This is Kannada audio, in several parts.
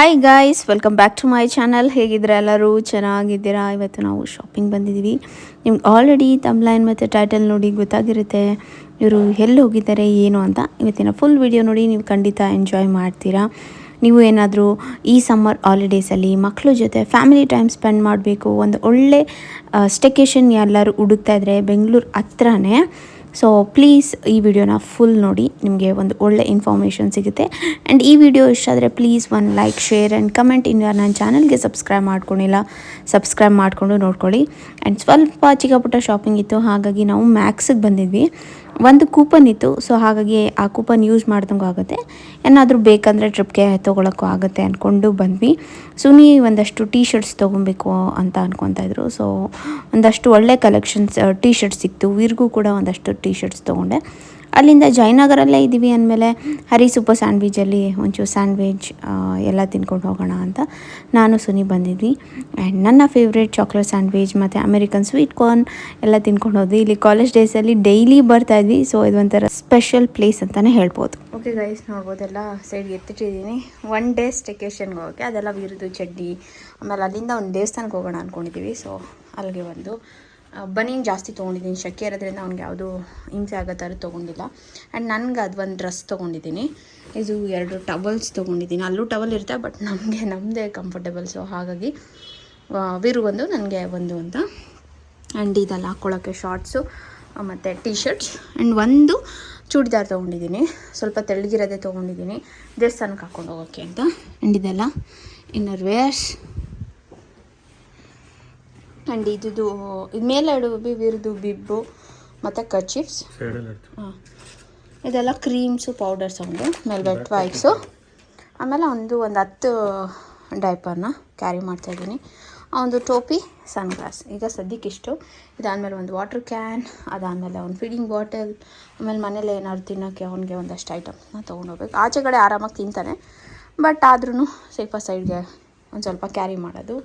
Hi guys welcome back to my channel ಹೇಗಿದ್ದೀರಾ ಎಲ್ಲರೂ? ಚೆನ್ನಾಗಿದ್ದೀರಾ? ಇವತ್ತು ನಾವು ಶಾಪಿಂಗ್ ಬಂದಿದ್ದೀವಿ. ನಿಮ್ಗೆ ಆಲ್ರೆಡಿ ತಮ್ಲೈನ್ ಮತ್ತು ಟೈಟಲ್ ನೋಡಿ ಗೊತ್ತಾಗಿರುತ್ತೆ. ಇವರು ಎಲ್ಲಿ ಹೋಗಿದ್ದಾರೆ, ಏನು ಅಂತ ಇವತ್ತಿನ ಫುಲ್ ವಿಡಿಯೋ ನೋಡಿ ನೀವು ಖಂಡಿತ ಎಂಜಾಯ್ ಮಾಡ್ತೀರಾ. ನೀವು ಏನಾದರೂ ಈ ಸಮ್ಮರ್ ಹಾಲಿಡೇಸಲ್ಲಿ ಮಕ್ಕಳ ಜೊತೆ ಫ್ಯಾಮಿಲಿ ಟೈಮ್ ಸ್ಪೆಂಡ್ ಮಾಡಬೇಕು, ಒಂದು ಒಳ್ಳೆ ಸ್ಟೆಕೇಶನ್ ಎಲ್ಲರೂ ಹುಡುಕ್ತಾ ಇದ್ದರೆ ಬೆಂಗಳೂರು ಹತ್ರನೇ ಸೊ ಪ್ಲೀಸ್ ಈ ವಿಡಿಯೋನ ಫುಲ್ ನೋಡಿ ನಿಮಗೆ ಒಂದು ಒಳ್ಳೆ ಇನ್ಫಾರ್ಮೇಷನ್ ಸಿಗುತ್ತೆ. ಆ್ಯಂಡ್ ಈ ವಿಡಿಯೋ ಇಷ್ಟ ಆದರೆ please one like share and comment ಇನ್ನು ನನ್ನ ಚಾನಲ್ಗೆ ಸಬ್ಸ್ಕ್ರೈಬ್ ಮಾಡ್ಕೊಂಡಿಲ್ಲ ಸಬ್ಸ್ಕ್ರೈಬ್ ಮಾಡಿಕೊಂಡು ನೋಡ್ಕೊಳ್ಳಿ. ಆ್ಯಂಡ್ ಸ್ವಲ್ಪ ಚಿಕ್ಕಪುಟ್ಟ ಶಾಪಿಂಗ್ ಇತ್ತು, ಹಾಗಾಗಿ ನಾವು ಮ್ಯಾಕ್ಸಿಗೆ ಬಂದಿದ್ವಿ. ಒಂದು ಕೂಪನ್ ಇತ್ತು. ಸೊ ಹಾಗಾಗಿ ಆ ಕೂಪನ್ ಯೂಸ್ ಮಾಡ್ದಂಗೂ ಆಗುತ್ತೆ. ಏನಾದರೂ ಬೇಕಂದರೆ ಟ್ರಿಪ್ಗೆ ತೊಗೊಳಕ್ಕೂ ಆಗುತ್ತೆ ಅಂದ್ಕೊಂಡು ಬಂದ್ವಿ. ಸುನಿ ಒಂದಷ್ಟು ಟೀ ಶರ್ಟ್ಸ್ ತೊಗೊಬೇಕು ಅಂತ ಇದ್ರು. ಸೊ ಒಂದಷ್ಟು ಒಳ್ಳೆ ಕಲೆಕ್ಷನ್ಸ್ ಟೀ ಶರ್ಟ್ಸ್ ಸಿಕ್ತು. ವೀರ್ಗೂ ಕೂಡ ಒಂದಷ್ಟು ಟೀ ಶರ್ಟ್ಸ್ ತೊಗೊಂಡೆ. ಅಲ್ಲಿಂದ ಜಯನಗರಲ್ಲೇ ಇದ್ದೀವಿ ಅಂದಮೇಲೆ ಹರಿ ಸೂಪರ್ ಸ್ಯಾಂಡ್ವಿಚಲ್ಲಿ ಒಂಚೂರು ಸ್ಯಾಂಡ್ವಿಚ್ ಎಲ್ಲ ತಿನ್ಕೊಂಡು ಹೋಗೋಣ ಅಂತ ನಾನು, ಸುನಿ ಬಂದಿದ್ವಿ. ಆ್ಯಂಡ್ ನನ್ನ ಫೇವ್ರೇಟ್ ಚಾಕ್ಲೇಟ್ ಸ್ಯಾಂಡ್ವಿಚ್ ಮತ್ತು ಅಮೆರಿಕನ್ ಸ್ವೀಟ್ ಕಾರ್ನ್ ಎಲ್ಲ ತಿನ್ಕೊಂಡು ಹೋದ್ವಿ. ಇಲ್ಲಿ ಕಾಲೇಜ್ ಡೇಸಲ್ಲಿ ಡೈಲಿ ಬರ್ತಾ ಇದ್ವಿ. ಸೊ ಇದೊಂಥರ ಸ್ಪೆಷಲ್ ಪ್ಲೇಸ್ ಅಂತಲೇ ಹೇಳ್ಬೋದು. ಓಕೆ ಗೈಸ್ ನೋಡ್ಬೋದೆಲ್ಲ ಸೈಡ್ ಎತ್ತಿಟ್ಟಿದ್ದೀನಿ. ಒನ್ ಡೇ ಸ್ಟೆಕೇಶನ್ಗೆ ಹೋಗೋಕ್ಕೆ ಅದೆಲ್ಲ ವಿರುದು ಚಡ್ಡಿ, ಆಮೇಲೆ ಅಲ್ಲಿಂದ ಒಂದು ದೇವಸ್ಥಾನಕ್ಕೆ ಹೋಗೋಣ ಅಂದ್ಕೊಂಡಿದ್ದೀವಿ ಸೊ ಅಲ್ಲಿಗೆ ಒಂದು ಬನೀನ್ ಜಾಸ್ತಿ ತೊಗೊಂಡಿದ್ದೀನಿ. ಶೆಕೆ ಇರೋದ್ರಿಂದ ಅವ್ನಿಗೆ ಯಾವುದು ಹಿಂಸೆ ಆಗೋ ಥರ ತೊಗೊಂಡಿಲ್ಲ. ಆ್ಯಂಡ್ ನನಗೆ ಅದು ಒಂದು ಡ್ರೆಸ್ ತೊಗೊಂಡಿದ್ದೀನಿ. ಇದು ಎರಡು ಟವಲ್ಸ್ ತೊಗೊಂಡಿದ್ದೀನಿ. ಅಲ್ಲೂ ಟವಲ್ ಇರುತ್ತೆ, ಬಟ್ ನಮಗೆ ನಮ್ಮದೇ ಕಂಫರ್ಟೇಬಲ್ ಸೊ ಹಾಗಾಗಿ ವಿರು ಒಂದು ನನಗೆ ಒಂದು ಅಂತ. ಆ್ಯಂಡ್ ಇದೆಲ್ಲ ಹಾಕ್ಕೊಳ್ಳೋಕ್ಕೆ ಶಾರ್ಟ್ಸು ಮತ್ತು ಟೀ ಶರ್ಟ್ಸ್ ಆ್ಯಂಡ್ ಒಂದು ಚೂಡಿದಾರ್ ತೊಗೊಂಡಿದ್ದೀನಿ. ಸ್ವಲ್ಪ ತೆಳ್ಳಗಿರೋದೇ ತೊಗೊಂಡಿದ್ದೀನಿ. ದೇವಸ್ಥಾನಕ್ಕೆ ಹಾಕ್ಕೊಂಡು ಹೋಗೋಕ್ಕೆ ಅಂತ. ಆ್ಯಂಡ್ ಇದೆಲ್ಲ ಇನ್ನರ್ ವೇರ್ಸ್ ಆ್ಯಂಡ್ ಇದ್ದು ಇದು ಮೇಲೆ ಬಿ ವಿರ್ದು ಬಿಬ್ಬು ಮತ್ತು ಕಚಿಪ್ಸ್ ಹಾಂ. ಇದೆಲ್ಲ ಕ್ರೀಮ್ಸು ಪೌಡರ್ಸ್ ಒಂದು ಮೇಲೆ ವೆಟ್ ವೈಪ್ಸು. ಆಮೇಲೆ ಒಂದು ಒಂದು ಹತ್ತು ಡೈಪರ್ನ ಕ್ಯಾರಿ ಮಾಡ್ತಾಯಿದ್ದೀನಿ ಒಂದು ಟೋಪಿ ಸನ್ ಗ್ಲಾಸ್ ಈಗ ಸದ್ಯಕ್ಕೆ ಇಷ್ಟು. ಇದಾದಮೇಲೆ ಒಂದು ವಾಟರ್ ಕ್ಯಾನ್ ಅದಾದಮೇಲೆ ಒಂದು ಫೀಡಿಂಗ್ ಬಾಟಲ್ ಆಮೇಲೆ ಮನೇಲಿ ಏನಾದ್ರು ತಿನ್ನೋಕ್ಕೆ ಅವನಿಗೆ ಒಂದಷ್ಟು ಐಟಮ್ನ ತೊಗೊಂಡೋಗ್ಬೇಕು. ಆಚೆ ಕಡೆ ಆರಾಮಾಗಿ ತಿಂತಾನೆ. ಬಟ್ ಆದ್ರೂ ಸ್ವಲ್ಪ ಸೈಡ್ಗೆ ಒಂದು ಸ್ವಲ್ಪ ಕ್ಯಾರಿ ಮಾಡೋದು.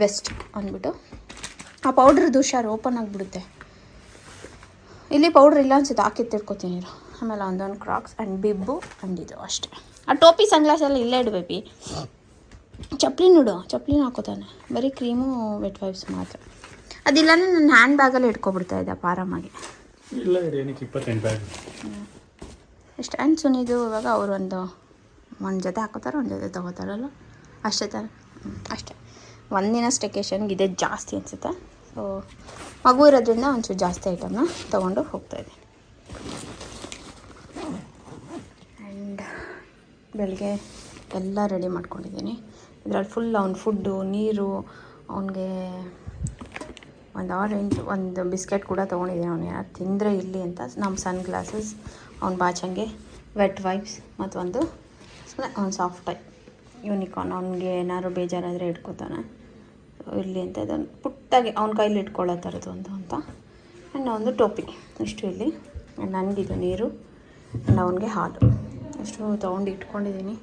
ಬೆಸ್ಟ್ ಅಂದ್ಬಿಟ್ಟು. ಆ ಪೌಡ್ರದ್ದು ಹುಷಾರು ಓಪನ್ ಆಗಿಬಿಡುತ್ತೆ? ಇಲ್ಲಿ ಪೌಡ್ರ್ ಇಲ್ಲ ಅನ್ಸುತ್ತೆ ಹಾಕಿ ತಿಳ್ಕೊತೀನಿ ಇರು. ಆಮೇಲೆ ಒಂದೊಂದು ಕ್ರಾಕ್ಸ್ ಆ್ಯಂಡ್ ಬಿಬ್ಬು ಆ್ಯಂಡ್ ಇದು ಅಷ್ಟೇ. ಆ ಟೋಪಿ ಸನ್ಗ್ಲಾಸ್ ಎಲ್ಲ ಇಲ್ಲೇ ಇಡ್ಬೇಬಿ ಚಪ್ಪಲಿ ನೋಡು ಚಪ್ಪಲಿ ಹಾಕೋತಾನೆ. ಬರೀ ಕ್ರೀಮು ವೆಟ್ ವೈಪ್ಸ್ ಮಾತ್ರ. ಅದಿಲ್ಲಾಂದ್ರೆ ನನ್ನ ಹ್ಯಾಂಡ್ ಬ್ಯಾಗಲ್ಲಿ ಇಟ್ಕೊಬಿಡ್ತಾ ಇದ್ದೆ ಆರಾಮಾಗಿ. ಇಷ್ಟು ಆ್ಯಂಡ್ ಸುನಿದು ಇವಾಗ ಅವರು ಒಂದು ಒಂದು ಜೊತೆ ಹಾಕೋತಾರೆ ಒಂದು ಜೊತೆ ತೊಗೋತಾರಲ್ಲ? ಅಷ್ಟೇ ತಾನೆ. ಅಷ್ಟೇ. ಒಂದಿನ ಸ್ಟೆಕೇಶನ್ಗೆ ಇದೇ ಜಾಸ್ತಿ ಅನಿಸುತ್ತೆ. ಸೊ ಮಗು ಇರೋದ್ರಿಂದ ಒಂಚೂರು ಜಾಸ್ತಿ ಐಟಮ್ನ ತೊಗೊಂಡು ಹೋಗ್ತಾಯಿದ್ದೀನಿ ಆ್ಯಂಡ್ ಬೆಳಗ್ಗೆ ಎಲ್ಲ ರೆಡಿ ಮಾಡ್ಕೊಂಡಿದ್ದೀನಿ. ಇದರಲ್ಲಿ ಫುಲ್ ಅವ್ನ ಫುಡ್ಡು ನೀರು, ಅವನಿಗೆ ಒಂದು ಆರೆಂಜ್ ಒಂದು ಬಿಸ್ಕೆಟ್ ಕೂಡ ತೊಗೊಂಡಿದ್ದೀನಿ ಅವನು ಯಾರು ತಿಂದರೆ ಇಲ್ಲಿ ಅಂತ. ನಮ್ಮ ಸನ್ ಗ್ಲಾಸಸ್ ಅವ್ನ ಬಾಚಂಗೆ ವೆಟ್ ವೈಪ್ಸ್ ಮತ್ತು ಒಂದು ಒಂದು ಸಾಫ್ಟ್ ಟೈಪ್ ಯೂನಿಕಾರ್ನ್ ಅವ್ನಿಗೆ ಏನಾದ್ರು ಬೇಜಾರಾದರೆ ಇಟ್ಕೋತಾನೆ ಇರಲಿ ಅಂತ ಇದನ್ನು ಪುಟ್ಟಾಗಿ ಅವ್ನ ಕೈಲಿ ಇಟ್ಕೊಳ್ಳೋ ಥರದ್ದು ಒಂದು ಅಂತ. ಆ್ಯಂಡ್ ಒಂದು ಟೋಪಿ ಇಷ್ಟು ಇಲ್ಲಿ. ಆ್ಯಂಡ್ ನನಗಿದು ನೀರು ಆ್ಯಂಡ್ ಅವನಿಗೆ ಹಾಲು. ಇಷ್ಟು ತೊಗೊಂಡು ಇಟ್ಕೊಂಡಿದ್ದೀನಿ.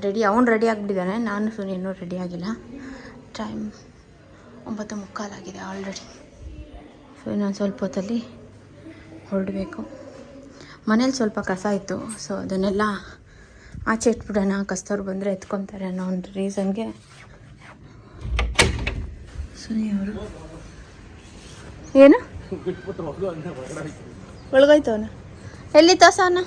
ರೆಡಿ, ಅವ್ನು ರೆಡಿ ಆಗಿಬಿಟ್ಟಿದ್ದಾನೆ. ನಾನು ಸುನಿ ಇನ್ನೂ ರೆಡಿ ಆಗಿಲ್ಲ. ಟೈಮ್ ಒಂಬತ್ತು ಮುಕ್ಕಾಲಾಗಿದೆ ಆಲ್ರೆಡಿ ಸೊ ಇನ್ನೊಂದು ಸ್ವಲ್ಪ ಹೊತ್ತಲ್ಲಿ ಹೊರಡಬೇಕು. ಮನೇಲಿ ಸ್ವಲ್ಪ ಕಸ ಇತ್ತು. ಸೊ ಅದನ್ನೆಲ್ಲ ಆಚೆ ಇಟ್ಬಿಡೋಣ. ಕಸ್ತವ್ರು ಬಂದರೆ ಎತ್ಕೊತಾರೆ ಅನ್ನೋ ಒಂದು ರೀಸನ್ಗೆ ಸುನಿ ಅವರು ಏನು? ಒಳಗೋಯ್ತು ಅವನು ಎಲ್ಲಿ ತಾಸ ಅವನ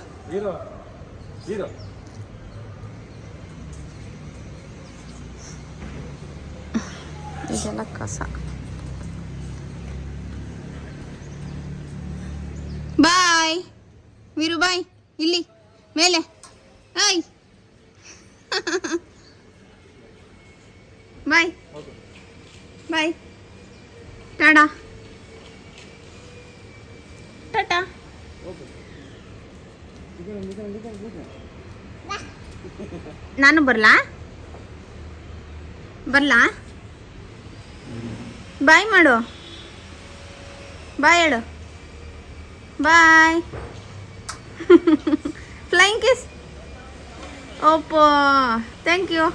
ಇದೆಲ್ಲ ಕಸ. ಬಾಯ್. ವೀರು ಬಾಯ್ ಇಲ್ಲಿ ಮೇಲೆ. ಬಾಯ್. ಬಾಯ್ ಬಾಯ್. ಟಾಟಾ ಟಾಟಾ. ನಾನು ಬರಲಾ? ಬರಲಾ? ಬಾಯ್ ಮಾಡು. ಬಾಯ್ ಹೇಳು. ಬಾಯ್. ಫ್ಲೈಂಗ್ ಕಿಸ್ ಓಪೋ ಥ್ಯಾಂಕ್ ಯು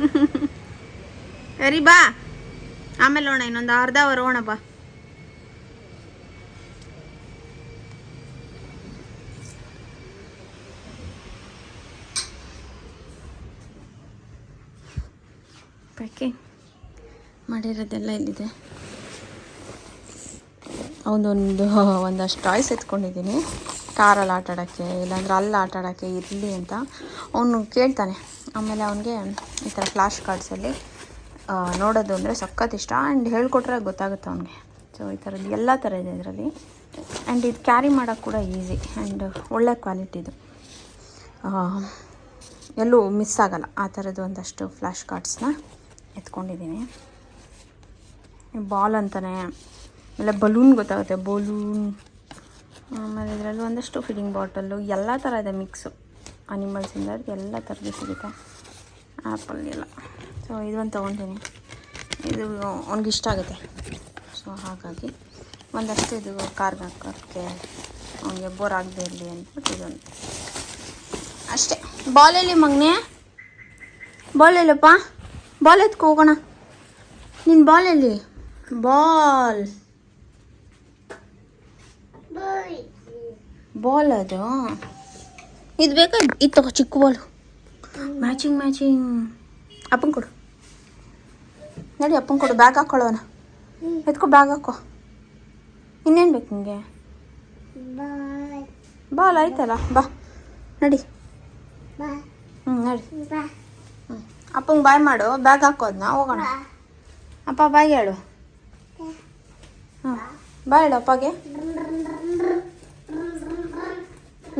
ಸರಿ, ಬಾ. ಆಮೇಲೆ ನೋಣ ಇನ್ನೊಂದು ಅರ್ಧ ಅವರ್ ಹೋಣ ಬಾ. ಪ್ಯಾಕಿಂಗ್ ಮಾಡಿರೋದೆಲ್ಲ ಇಲ್ಲಿದೆ ಅವನೊಂದು, ಒಂದಷ್ಟು ಟಾಯ್ಸ್ ಎತ್ಕೊಂಡಿದ್ದೀನಿ. ಕಾರಲ್ಲಿ ಆಟ ಆಡೋಕ್ಕೆ ಇಲ್ಲಾಂದ್ರೆ ಅಲ್ಲಿ ಆಟ ಆಡೋಕ್ಕೆ ಇರಲಿ ಅಂತ. ಅವನು ಕೇಳ್ತಾನೆ. ಆಮೇಲೆ ಅವನಿಗೆ ಈ ಥರ ಫ್ಲ್ಯಾಶ್ ಕಾರ್ಡ್ಸಲ್ಲಿ ನೋಡೋದು ಅಂದರೆ ಸಖತ್ ಇಷ್ಟ. ಆ್ಯಂಡ್ ಹೇಳ್ಕೊಟ್ರೆ ಗೊತ್ತಾಗುತ್ತೆ ಅವನಿಗೆ. ಸೊ ಈ ಥರದ್ದು ಎಲ್ಲ ಥರ ಇದೆ ಇದರಲ್ಲಿ. ಆ್ಯಂಡ್ ಇದು ಕ್ಯಾರಿ ಮಾಡೋಕ್ಕೆ ಕೂಡ ಈಸಿ ಆ್ಯಂಡ್ ಒಳ್ಳೆ ಕ್ವಾಲಿಟಿದು ಎಲ್ಲೂ ಮಿಸ್ ಆಗಲ್ಲ. ಆ ಥರದ್ದು ಒಂದಷ್ಟು ಫ್ಲ್ಯಾಶ್ ಕಾರ್ಡ್ಸ್ನ ಎತ್ಕೊಂಡಿದ್ದೀನಿ. ಬಾಲ್ ಅಂತಾನೆ. ಆಮೇಲೆ ಬಲೂನ್ ಗೊತ್ತಾಗುತ್ತೆ. ಬಲೂನ್ ಆಮೇಲೆ ಇದರಲ್ಲಿ ಒಂದಷ್ಟು ಫಿಡಿಂಗ್ ಬಾಟಲ್ಲು ಎಲ್ಲ ಥರ ಇದೆ ಮಿಕ್ಸು ಅನಿಮಲ್ಸಿಂದ ಎಲ್ಲ ಥರದ್ದು ಸಿಗುತ್ತೆ. ಆ್ಯಪಲ್ ಎಲ್ಲ ಸೊ ಇದೊಂದು ತೊಗೊತೀನಿ. ಇದು ಅವ್ನಿಗೆ ಇಷ್ಟ ಆಗುತ್ತೆ. ಸೊ ಹಾಗಾಗಿ ಒಂದಷ್ಟು ಇದು ಕಾರ್ಗೆ ಹಾಕೋಕ್ಕೆ ಅವ್ನಿಗೆ ಬೋರ್ ಆಗದೆ ಇರಲಿ ಅಂದ್ಬಿಟ್ಟು ಇದೊಂದು ಅಷ್ಟೇ. ಎಲ್ಲಿ ಮಗನೇ? ಬಾಲ್ ಎಲ್ಲಪ್ಪ? ಬಾಲ್ ಎತ್ಕೊ ಹೋಗೋಣ. ನಿನ್ನ ಬಾಲ್ ಎಲ್ಲಿ? ಬಾಲ್ ಬಾಲ್ ಅದು? ಇದು ಬೇಕಾ? ಇದು ತಗೋ, ಚಿಕ್ಕ ಬಾಲು ಮ್ಯಾಚಿಂಗ್ ಮ್ಯಾಚಿಂಗ್ ಅಪ್ಪನ ಕೊಡು. ನಡಿ ಅಪ್ಪನ ಕೊಡು. ಬ್ಯಾಗ್ ಹಾಕ್ಕೊಳ್ಳೋಣ ಎತ್ಕೊ ಬ್ಯಾಗ್ ಹಾಕೋ. ಇನ್ನೇನು ಬೇಕು ನಿಮಗೆ ಬಾಲ್ ಆಯ್ತಲ್ಲ, ಬಾ. ನಡಿ. ಹ್ಞೂ ನಡಿ. ಹ್ಞೂ ಅಪ್ಪಂಗೆ ಬಾಯ್ ಮಾಡು. ಬ್ಯಾಗ್ ಹಾಕೋದ್ನ ಹೋಗೋಣ. ಅಪ್ಪ, ಬಾಯ್ ಹೇಳು. ಹ್ಞೂ ಬಾಯ್ ಹೇಳು, ಅಪ್ಪಗೆ.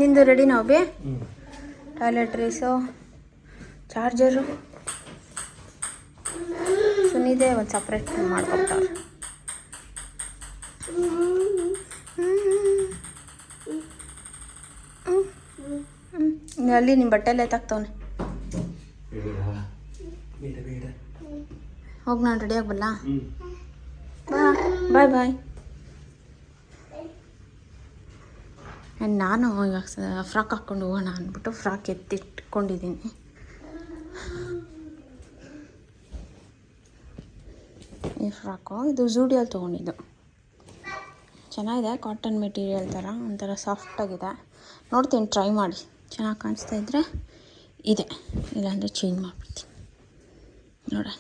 ನಿಂದು ರೆಡಿ ನಾವು ಬಿ? ಹ್ಞೂ ಟಾಯ್ಲೆಟ್ರೀಸು ಚಾರ್ಜರು ಸುನಿದೆ ಒಂದು ಸಪ್ರೇಟ್ ಮಾಡ್ಕೊತಾರೆ ಅಲ್ಲಿ ನಿಮ್ಮ ಬಟ್ಟೆಲ್ಲೇ ತಾಕ್ತವನೆ ಬೇಡ ಬೇಡ ಹೋಗಿ ನಾನು ರೆಡಿಯಾಗ್ಬಲ್ಲ ಆಗಬಲ್ಲ ಹ್ಞೂ ಬಾಯ್ ಬಾಯ್ ಆ್ಯಂಡ್ ನಾನು ಇವಾಗ ಫ್ರಾಕ್ ಹಾಕ್ಕೊಂಡು ಹೋಗೋಣ ಅಂದ್ಬಿಟ್ಟು ಫ್ರಾಕ್ ಎತ್ತಿಟ್ಕೊಂಡಿದ್ದೀನಿ. ಈ ಫ್ರಾಕು ಇದು ಝೂಡಿಯಲ್ಲಿ ತೊಗೊಂಡಿದ್ದು. ಚೆನ್ನಾಗಿದೆ ಕಾಟನ್ ಮೆಟೀರಿಯಲ್ ಥರ ಒಂಥರ ಸಾಫ್ಟಾಗಿದೆ ನೋಡ್ತೀನಿ ಟ್ರೈ ಮಾಡಿ. ಚೆನ್ನಾಗಿ ಕಾಣಿಸ್ತಾ ಇದ್ದರೆ ಇದೆ. ಇಲ್ಲಾಂದರೆ ಚೇಂಜ್ ಮಾಡಿಬಿಡ್ತೀನಿ. ನೋಡೋಣ,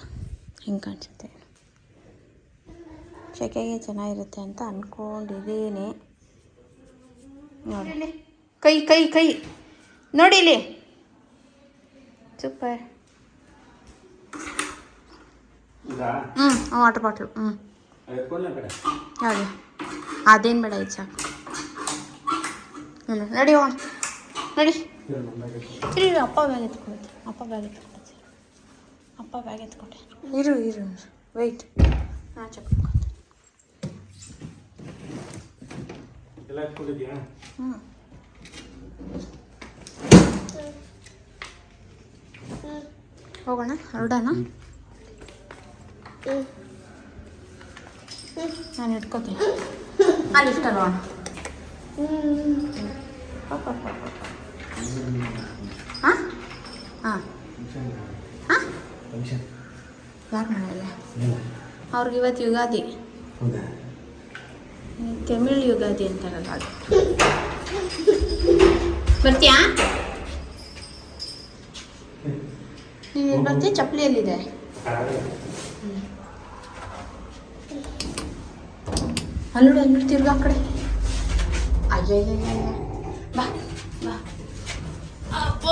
ಹೆಂಗೆ ಕಾಣಿಸುತ್ತೆ ಸೆಕೆಗೆ ಚೆನ್ನಾಗಿರುತ್ತೆ ಅಂತ ಅಂದ್ಕೊಂಡಿದ್ದೀನಿ ಕೈ ಕೈ ಕೈ. ನೋಡಿಲಿ ಇಲ್ಲಿ. ಸೂಪರ್ ಇದಾ? ಹ್ಞೂ ವಾಟರ್ ಬಾಟ್ಲು ಹ್ಞೂ ನೋಡಿ. ಅದೇನು ಬೇಡ ಇದು ಸಾಕು. ಹ್ಞೂ ನಡಿ ಹೋಣ ನಡಿ. ಇರು, ಅಪ್ಪ ಬ್ಯಾಗ್ ಎತ್ಕೊಳ್ತೆ ಅಪ್ಪ ಬ್ಯಾಗ್ ಎತ್ಕೊಳ್ತೆ ಅಪ್ಪ ಬ್ಯಾಗ್ ಎತ್ಕೊಂಡೆ ಇರು ಇರು. ವೆಯ್ಟ್ ಹಾಂ ಚೆಕ್ ಎಲ್ಲ ಎತ್ಕೊಂಡಿದ್ಯಾ ಹ್ಞೂ ಹೋಗೋಣ ಹೊರಡೋಣ? ನಾನು ಇಟ್ಕೋತೀನಿ. ಅಲ್ಲಿ ಲಿಫ್ಟಲ್ಲಿ ಹೋಗೋಣ ಹಾಂ? ಹಾಂ. ಹಾಂ? ಯಾರ ಮನೆಯಲ್ಲ? ಅವ್ರಿಗೆ ಇವತ್ತು ಯುಗಾದಿ. ಹೌದಾ? ತಮಿಳ್ ಯುಗಾದಿ ಅಂತಾರಲ್ಲ ಅದು. ಬರ್ತೀಯಾ? ಬರ್ತೀಯ ಚಪ್ಪಲಿಯಲ್ಲಿದೆ ಅಲ್ಲೋಡು ಅಲ್ಲಿ ತಿರ್ಗಾ ಕಡೆ. ಅಯ್ಯಯ್ಯ ಬಾ ಬಾ. ಅಪ್ಪ.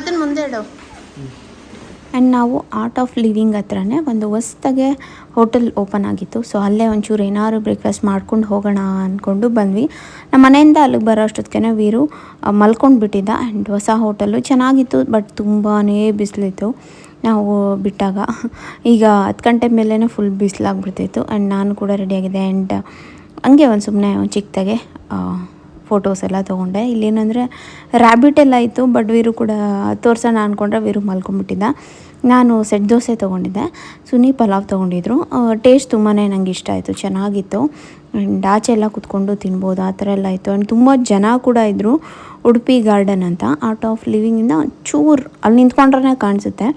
ಅದನ್ನ ಮುಂದೆ ಇಡು. ಆ್ಯಂಡ್ ನಾವು ಆರ್ಟ್ ಆಫ್ ಲಿವಿಂಗ್ ಹತ್ರನೇ ಒಂದು ಹೊಸ್ದಾಗೆ ಹೋಟೆಲ್ ಓಪನ್ ಆಗಿತ್ತು. ಸೊ ಅಲ್ಲೇ ಒಂಚೂರು ಏನಾದ್ರು ಬ್ರೇಕ್ಫಾಸ್ಟ್ ಮಾಡ್ಕೊಂಡು ಹೋಗೋಣ ಅಂದ್ಕೊಂಡು ಬಂದ್ವಿ. ನಮ್ಮ ಮನೆಯಿಂದ ಅಲ್ಲಿಗೆ ಬರೋ ಅಷ್ಟೊತ್ತಿಗೆ ವೀರು ಮಲ್ಕೊಂಡು ಬಿಟ್ಟಿದ್ದ ಆ್ಯಂಡ್ ಹೊಸ ಹೋಟೆಲು ಚೆನ್ನಾಗಿತ್ತು ಬಟ್ ತುಂಬಾ ಬಿಸಿಲಿತ್ತು. ನಾವು ಬಿಟ್ಟಾಗ ಈಗ ಹತ್ತು ಗಂಟೆ ಮೇಲೇ ಫುಲ್ ಬಿಸಿಲಾಗ್ಬಿಡ್ತಿತ್ತು. ಆ್ಯಂಡ್ ನಾನು ಕೂಡ ರೆಡಿಯಾಗಿದೆ ಆ್ಯಂಡ್ ಹಂಗೆ ಒಂದು ಸುಮ್ಮನೆ ಒಂದು ಚಿಕ್ಕದಾಗೆ ಫೋಟೋಸ್ ಎಲ್ಲ ತೊಗೊಂಡೆ. ಇಲ್ಲೇನಂದರೆ ರ್ಯಾಬಿಟ್ ಎಲ್ಲ ಇತ್ತು ಬಟ್ ವೀರು ಕೂಡ ತೋರ್ಸೋಣ ಅಂದ್ಕೊಂಡ್ರೆ ವೀರು ಮಲ್ಕೊಂಬಿಟ್ಟಿದ್ದ ನಾನು ಸೆಟ್ ದೋಸೆ ತೊಗೊಂಡಿದ್ದೆ. ಸುನಿ ಪಲಾವ್ ತೊಗೊಂಡಿದ್ರು. ಟೇಸ್ಟ್ ತುಂಬಾ ನಂಗೆ ಇಷ್ಟ ಆಯಿತು, ಚೆನ್ನಾಗಿತ್ತು. ಆ್ಯಂಡ್ ಆಚೆ ಎಲ್ಲ ಕುತ್ಕೊಂಡು ತಿನ್ಬೋದು, ಆ ಥರ ಎಲ್ಲ ಇತ್ತು. ಆ್ಯಂಡ್ ತುಂಬ ಜನ ಕೂಡ ಇದ್ದರು ಉಡುಪಿ ಗಾರ್ಡನ್ ಅಂತ. ಆರ್ಟ್ ಆಫ್ ಲಿವಿಂಗಿಂದ ಚೂರು, ಅಲ್ಲಿ ನಿಂತ್ಕೊಂಡ್ರೆ ಕಾಣಿಸುತ್ತೆ.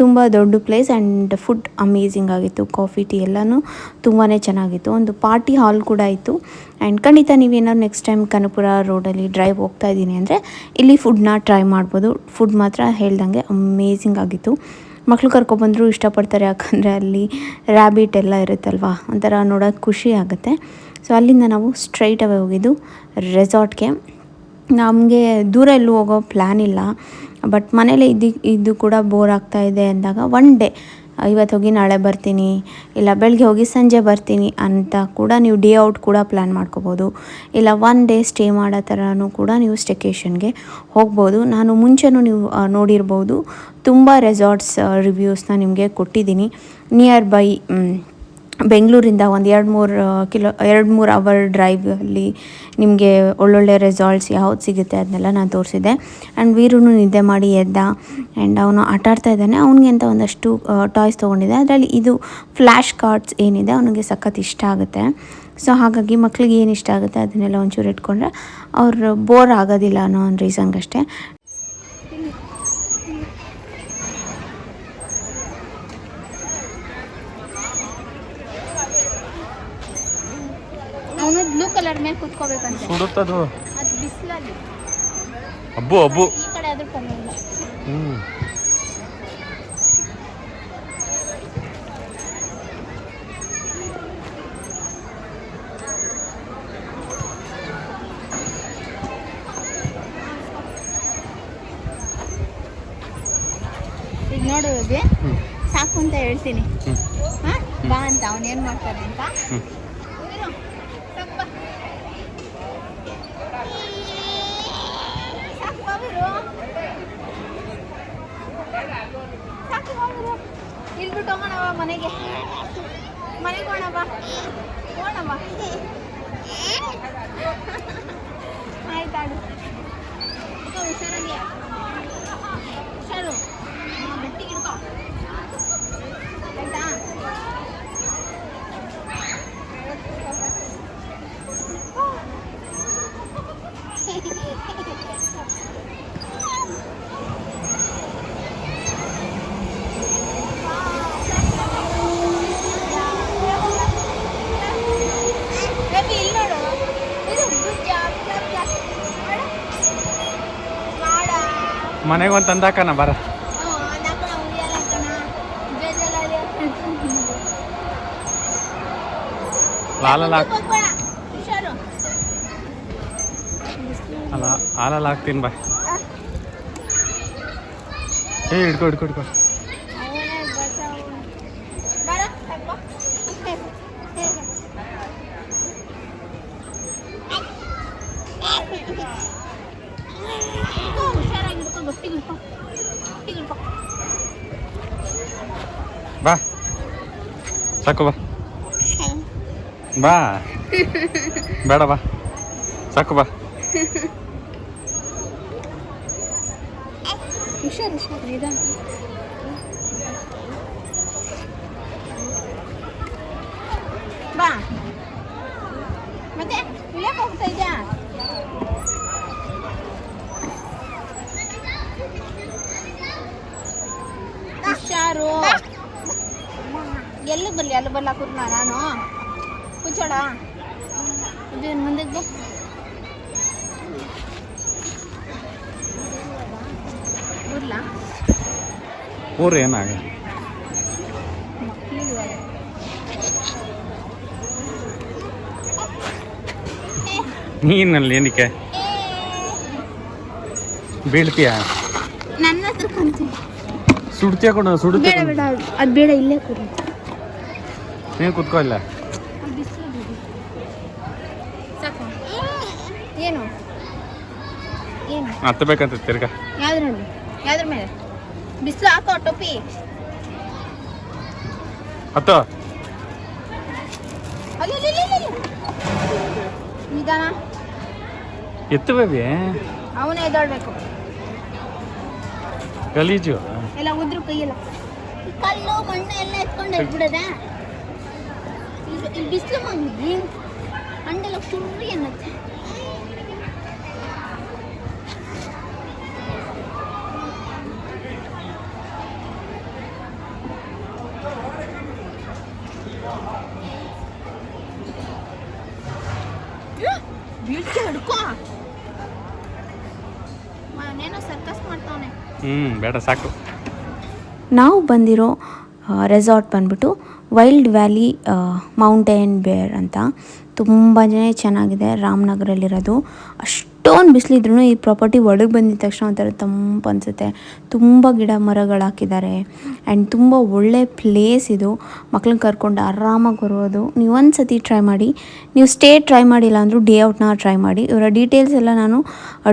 ತುಂಬ ದೊಡ್ಡ ಪ್ಲೇಸ್ ಆ್ಯಂಡ್ ಫುಡ್ ಅಮೇಝಿಂಗ್ ಆಗಿತ್ತು. ಕಾಫಿ ಟೀ ಎಲ್ಲನೂ ತುಂಬಾ ಚೆನ್ನಾಗಿತ್ತು. ಒಂದು ಪಾರ್ಟಿ ಹಾಲ್ ಕೂಡ ಇತ್ತು. ಆ್ಯಂಡ್ ಖಂಡಿತ ನೀವೇನಾದ್ರು ನೆಕ್ಸ್ಟ್ ಟೈಮ್ ಕನಪುರ ರೋಡಲ್ಲಿ ಡ್ರೈವ್ ಹೋಗ್ತಾ ಇದ್ದೀನಿ ಅಂದರೆ ಇಲ್ಲಿ ಫುಡ್ನ ಟ್ರೈ ಮಾಡ್ಬೋದು. ಫುಡ್ ಮಾತ್ರ ಹೇಳ್ದಂಗೆ ಅಮೇಝಿಂಗ್ ಆಗಿತ್ತು. ಮಕ್ಕಳು ಕರ್ಕೊಬಂದರೂ ಇಷ್ಟಪಡ್ತಾರೆ, ಯಾಕಂದರೆ ಅಲ್ಲಿ ರ್ಯಾಬಿಟ್ ಎಲ್ಲ ಇರುತ್ತಲ್ವಾ? ಒಂಥರ ನೋಡೋಕೆ ಖುಷಿ ಆಗುತ್ತೆ. ಸೊ ಅಲ್ಲಿಂದ ನಾವು ಸ್ಟ್ರೈಟ್ ಅವೇ ಹೋಗಿದ್ದು ರೆಸಾರ್ಟ್ಗೆ ನಮಗೆ ದೂರ ಎಲ್ಲೂ ಹೋಗೋ ಪ್ಲ್ಯಾನ್ ಇಲ್ಲ. ಬಟ್ ಮನೇಲೇ ಇದ್ದು ಇದ್ದು ಕೂಡ ಬೋರ್ ಆಗ್ತಾ ಇದೆ ಅಂದಾಗ ಒನ್ ಡೇ ಇವತ್ತು ಹೋಗಿ ನಾಳೆ ಬರ್ತೀನಿ, ಇಲ್ಲ ಬೆಳಗ್ಗೆ ಹೋಗಿ ಸಂಜೆ ಬರ್ತೀನಿ ಅಂತ ಕೂಡ ನೀವು ಡೇ ಔಟ್ ಕೂಡ ಪ್ಲ್ಯಾನ್ ಮಾಡ್ಕೋಬೋದು. ಇಲ್ಲ ಒನ್ ಡೇ ಸ್ಟೇ ಮಾಡೋ ಥರನೂ ಕೂಡ ನೀವು ಸ್ಟೆಕೇಷನ್ಗೆ ಹೋಗ್ಬೋದು. ನಾನು ಮುಂಚೆನೂ ನೀವು ನೋಡಿರ್ಬೋದು. ತುಂಬ ರೆಸಾರ್ಟ್ಸ್ ರಿವ್ಯೂಸ್ನ ನಿಮಗೆ ಕೊಟ್ಟಿದ್ದೀನಿ. ನಿಯರ್ ಬೈ ಬೆಂಗಳೂರಿಂದ ಒಂದು ಎರಡು ಮೂರು ಕಿಲೋ, ಎರಡು ಮೂರು ಅವರ್ ಡ್ರೈವಲ್ಲಿ ನಿಮಗೆ ಒಳ್ಳೊಳ್ಳೆ ರೆಸಾರ್ಟ್ಸ್ ಯಾವ್ದು ಸಿಗುತ್ತೆ ಅದನ್ನೆಲ್ಲ ನಾನು ತೋರಿಸಿದ್ದೆ. ಆ್ಯಂಡ್ ವೀರೂ ನಿದ್ದೆ ಮಾಡಿ ಎದ್ದ ಆ್ಯಂಡ್ ಅವನು ಆಟ ಆಡ್ತಾ ಇದ್ದಾನೆ. ಅವನಿಗೆ ಅಂತ ಒಂದಷ್ಟು ಟಾಯ್ಸ್ ತೊಗೊಂಡಿದ್ದೆ. ಅದರಲ್ಲಿ ಇದು ಫ್ಲ್ಯಾಶ್ ಕಾರ್ಡ್ಸ್ ಏನಿದೆ ಅವನಿಗೆ ಸಖತ್ ಇಷ್ಟ ಆಗುತ್ತೆ. ಸೊ ಹಾಗಾಗಿ ಮಕ್ಕಳಿಗೆ ಏನು ಇಷ್ಟ ಆಗುತ್ತೆ ಅದನ್ನೆಲ್ಲ ಒಂಚೂರು ಇಟ್ಕೊಂಡ್ರೆ, ಅವರು ಬೋರ್ ಆಗೋದಿಲ್ಲ ಅನ್ನೋ ಒಂದು ರೀಸನ್ಗಷ್ಟೇ ಅವನು ಮೇಲೆ ಕುತ್ಕೋಬೇಕಂತೆ. ಸುಡುತ್ತದು. ಅದು ಬಿಸಿಲಲ್ಲಿ. ಅಬ್ಬು ಅಬ್ಬು. ಈ ಕಡೆ ಆದ್ರೂ ಪರವಾಗಿಲ್ಲ. ಹ್ಞೂ ಈಗ ನೋಡು ಸಾಕು ಅಂತ ಹೇಳ್ತೀನಿ. ಹಾ ಬಾ ಅಂತ ಅವನು ಏನು ಮಾಡ್ತಾನೆ ಅಂತ ಹ್ಮ್. ಇರು, ಸಾಕು ಬಾ. ಸಾಕು ಬಾ ಬಿಡು. ಸಾಕು ಬಾ ಬಿಡು. ಇಲ್ಲಿ ಬಿಟ್ಟು ಹೋಗೋಣ ಬಾ ಮನೆಗೆ. ಮನೆಗೆ ಹೋಗೋಣ ಬಾ. ಆಯ್ತಾಡು. ಹುಷಾರಾಗಿ ಹುಷಾರು ಹಾ, ಗಟ್ಟಿಗೆ ಹಿಡ್ಕೋ ಆಯ್ತಾ ಬೇಬಿ ಇಲ್ಲಿ ನೋಡು ಇದು good job, clap, clap. ಮಾಡು. ಮಾಡ ಮನೆಗೆ ಒಂದು ತಂದಾಕನ ಬರ. ಹಾಕ್ತೀನಿ ಅಲ್ಲ ಹಾಲಲ್ಲಿ ಹಾಕ್ತೀನಿ ಬಾಯ್ ಏ ಹಿಡ್ಕೊ ಹಿಡ್ಕೊ ಹಿಡ್ಕೊ. ಸಾಕು ಬಾ. ಬಾ. ಬೇಡ ಬಾ. ಸಾಕು ಬಾ. ಹುಷಾರು ಹುಷಾರು ನಿಧಾನ ಬಾ ಮತ್ತೆ ಇಲ್ಲೇ ಹೋಗ್ತಾ ಇದ್ಯಾ ಹುಷಾರು ಬರ್ಲಿ ಅಲ್ಲಿ ಬರ್ಲಾ ಕೂರ್ನ ನಾನು? ಕೂಚೋಡ ಇದು ಮುಂದಕ್ಕೆ ಬಾ ಕೂರ್ಲಾ? ಊರು ಏನಾಗ ನೀನಲ್ಲಿ ಏನಕ್ಕೆ? ಬೀಳ್ತೀಯ? ನನ್ನ ಹತ್ರ ಕಂತೀನಿ ಸುಡ್ತೀಯ ಕೊಡು ಸುಡುತ್ತೆ ಬೇಡ ಬೇಡ ಅದು ಬೇಡ ಇಲ್ಲೇ ಕೊಡು ನೀನು ಕುತ್ಕೋ ಇಲ್ಲ ಏನು? ಏನು? ಹತ್ತಬೇಕಂತ ತಿರ್ಗಾ. ಯಾವ್ದ್ರಲ್ಲಿ ಯಾವ್ದ್ರ ಮೇಲೆ? ಬಿಸಿಲು ಹಾಕೋ ಟೊಪ್ಪಿ. ಹತ್ತೋ. ನಿಧಾನ. ಎತ್ತು ಬೇಬಿ ಅವನೇ ಎದ್ದಾಡ್ಬೇಕು. ಗಲೀಜು. ಎಲ್ಲ ಉದ್ರು ಕೈಯೆಲ್ಲ. ಕಲ್ಲು ಮಣ್ಣು ಎಲ್ಲ ಎತ್ಕೊಂಡು ಎದ್ಬಿಡದ? ಇಲ್ಲಿ ಬಿಸಿಲು ಹಂಗೆ ಹಣ್ಣೆಲ್ಲ ಚುರ್ರಿ ಅನ್ನತ್ತೆ ಸರ್ಕಸ್ ಹ್ಞೂ ಬೇಡ ಸಾಕು. ನಾವು ಬಂದಿರೋ ರೆಸಾರ್ಟ್ ಬಂದ್ಬಿಟ್ಟು ವೈಲ್ಡ್ ವ್ಯಾಲಿ ಮೌಂಟೇನ್ ಬೇರ್ ಅಂತ. ತುಂಬಾ ಚೆನ್ನಾಗಿದೆ ರಾಮನಗರಲ್ಲಿರೋದು. ಅಷ್ಟೊಂದು ಬಿಸಿಲಿದ್ರೂ ಈ ಪ್ರಾಪರ್ಟಿ ಒಳಗೆ ಬಂದಿದ ತಕ್ಷಣ ಒಂಥರ ತಂಪು ಅನಿಸುತ್ತೆ. ತುಂಬ ಗಿಡ ಮರಗಳು ಹಾಕಿದ್ದಾರೆ ಆ್ಯಂಡ್ ತುಂಬ ಒಳ್ಳೆ ಪ್ಲೇಸ್ ಇದು. ಮಕ್ಳನ್ನ ಕರ್ಕೊಂಡು ಆರಾಮಾಗಿ ಬರೋದು. ನೀವು ಒಂದು ಸತಿ ಟ್ರೈ ಮಾಡಿ. ನೀವು ಸ್ಟೇ ಟ್ರೈ ಮಾಡಿಲ್ಲ ಅಂದರೂ ಡೇ ಔಟ್ನ ಟ್ರೈ ಮಾಡಿ. ಇವರ ಡೀಟೇಲ್ಸ್ ಎಲ್ಲ ನಾನು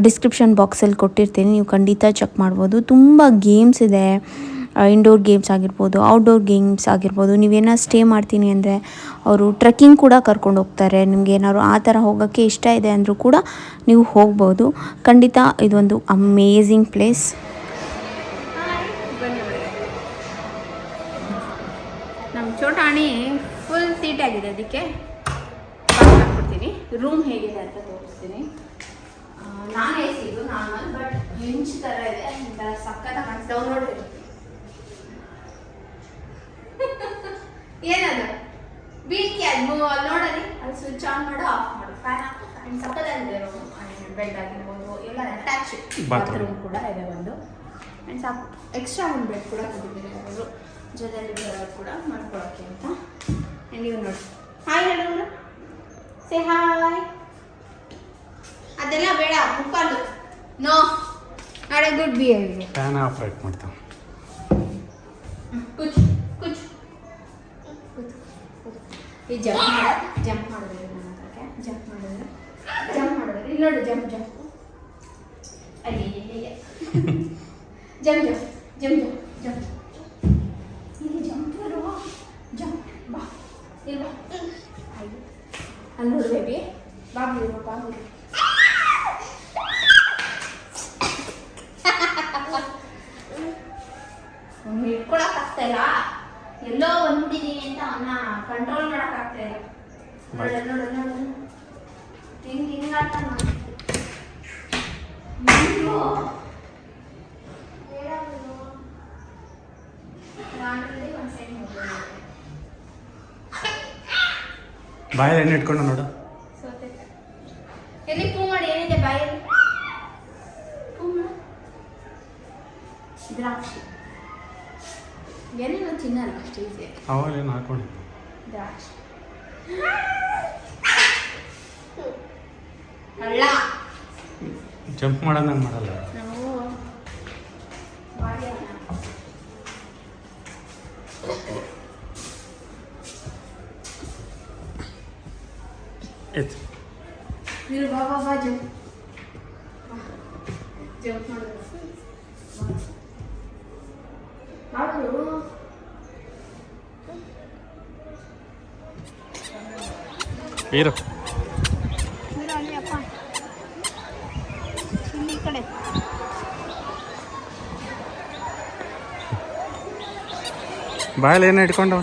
ಡಿಸ್ಕ್ರಿಪ್ಷನ್ ಬಾಕ್ಸಲ್ಲಿ ಕೊಟ್ಟಿರ್ತೀನಿ. ನೀವು ಖಂಡಿತ ಚೆಕ್ ಮಾಡ್ಬೋದು. ತುಂಬ ಗೇಮ್ಸ್ ಇದೆ. ಇಂಡೋರ್ ಗೇಮ್ಸ್ ಆಗಿರ್ಬೋದು ಔಟ್ಡೋರ್ ಗೇಮ್ಸ್ ಆಗಿರ್ಬೋದು ನೀವೇನೋ ಸ್ಟೇ ಮಾಡ್ತೀನಿ ಅಂದರೆ ಅವರು ಟ್ರೆಕ್ಕಿಂಗ್ ಕೂಡ ಕರ್ಕೊಂಡು ಹೋಗ್ತಾರೆ. ನಿಮ್ಗೆ ಏನಾದ್ರು ಆ ಥರ ಹೋಗೋಕ್ಕೆ ಇಷ್ಟ ಇದೆ ಅಂದರೂ ಕೂಡ ನೀವು ಹೋಗ್ಬೋದು. ಖಂಡಿತ ಇದೊಂದು ಅಮೇಝಿಂಗ್ ಪ್ಲೇಸ್ ಚೋಟಾಣಿ ಫುಲ್ ತೀಟಾಗಿದೆ ಅದಕ್ಕೆ. ಹಾಕ್ಬಿಡ್ತೀನಿ. ರೂಮ್ ಹೇಗಿದೆ ಅಂತ ತೋರಿಸ್ತೀನಿ. ನಾನು ಎ ಸಿ ಇದು ನಾರ್ಮಲ್ ಬಟ್ ಹೆಂಚ್ ಥರ ಇದೆ. ಒಂಥರ ಸಕ್ಕತ್ತಾಗಿ ಕಾಣಿಸ್ತಾವೆ ನೋಡ್ರಿ. ಏನದು? ಬೀಳ್ಕೆ ಅದು ನೋಡಲಿ. ಅದು ಸ್ವಿಚ್ ಆನ್ ಮಾಡು ಆಫ್ ಮಾಡು. ಫ್ಯಾನ್ ಹಾಕು ಫ್ಯಾನ್ ಸಕ್ಕತ್ತಾಗಿದೆ ರೂಮ್ ಬೆಡ್ ಆಗಿರ್ಬೋದು ಎಲ್ಲ ಅಟ್ಯಾಚ್ ಬಾತ್ರೂಮ್ ಕೂಡ ಇದೆ ಒಂದು. ಆ್ಯಂಡ್ ಸಾಕು. ಎಕ್ಸ್ಟ್ರಾ ಒಂದು ಬೆಡ್ ಕೂಡ ಕೊಟ್ಟಿದ್ದಾರೆ ಅವರು ಜೊತೆಯಲ್ಲಿ ಕೂಡ ಮಾಡ್ಕೊಳಕ್ಕೆ ಅಂತ. ಆ್ಯಂಡ್ ಇವ್ ನೋಡಿ. ಹಾಯ್ ಹೇಳೋರು ಸೇ ಹಾಯ್ ಅದೆಲ್ಲ ಬೇಡ. ಮುಕ್ಕಾಲು ನೋ. ನಾಳೆ ಗುಡ್ ಬಿಹೇವಿಯರ್ ಫ್ಯಾನ್ ಆಫ್ ಮಾಡ್ತಾವೆ. ಈ ಜಂಪ್ ಜಂಪ್ ಮಾಡಿದ್ರೆ ನನ್ನ ಹತ್ರಕ್ಕೆ ಜಂಪ್ ಮಾಡಿದ್ರೆ? ಜಂಪ್ ಮಾಡಿದ್ರೆ? ಇಲ್ಲಿ ನೋಡಿ, ಜಂಪ್ ಜಂಪ್. ಅಲ್ಲಿ jump jump jump jump jump. ಇಲ್ಲಿ ಜಂಪ್ ಇರುವ ಜಂಪ್, ಬಾ. ಇಲ್ಲಿ ಬಾ. ಅಲ್ಲಿ ನೋಡು ಬೇಬಿ ಇರುವ ಬಾಬು ಅವ್ನು ಹಿಡ್ಕೊಳಕ್ ಆಗ್ತಾ ಇಲ್ಲ ಎಲ್ಲೋ ಬಂದ್ಬಿಟ್ಟಿದೀನಿ ಅಂತ ಅವನ್ನ ಕಂಟ್ರೋಲ್ ಮಾಡಕ್ ಆಗ್ತಾ ಇಲ್ಲ ನೋಡು, ನೋಡು, ನೋಡು. ಹಿಂಗ್ ಹಿಂಗ್ ಆಡ್ತಾನ ಅವ್ನು. ಅಯ್ಯೋ. ಬೇಡ ಬಿಡು. ನಾನಲ್ಲಿ ಒಂದ್ ಸೈಡ್ ಹೋಗ್ಬಿಡು. ಬಾಯಲ್ಲಿ ಎಣ್ಣೆ ಇಟ್ಕೊಂಡು ನೋಡು. ಎಲ್ಲಿ ಪೂ ಮಾಡಿ ಏನಿದೆ ಬಾಯಲ್ಲಿ. ದ್ರಾಕ್ಷಿ. ಏನೇನು ತಿನ್ನಲ್ಲ ಅಷ್ಟು ಈಸಿ ಅವಾಗೇನು ಹಾಕೊಂಡು ದ್ರಾಕ್ಷಿ ಅಲ್ಲ ಜಂಪ್ ಮಾಡೋದಂಗೆ ಮಾಡಲ್ಲ. ನಾವು ಬಾಳೆಹಣ್ಣ. ಎತ್. ನೀರು ಬಾ ಬಾ ಜಂಪ್. ಜಂಪ್ ಮಾಡೋದು. ಬಾಬು ಬಾಯಲ್ಲಿ ಏನೋ ಇಟ್ಕೊಂಡು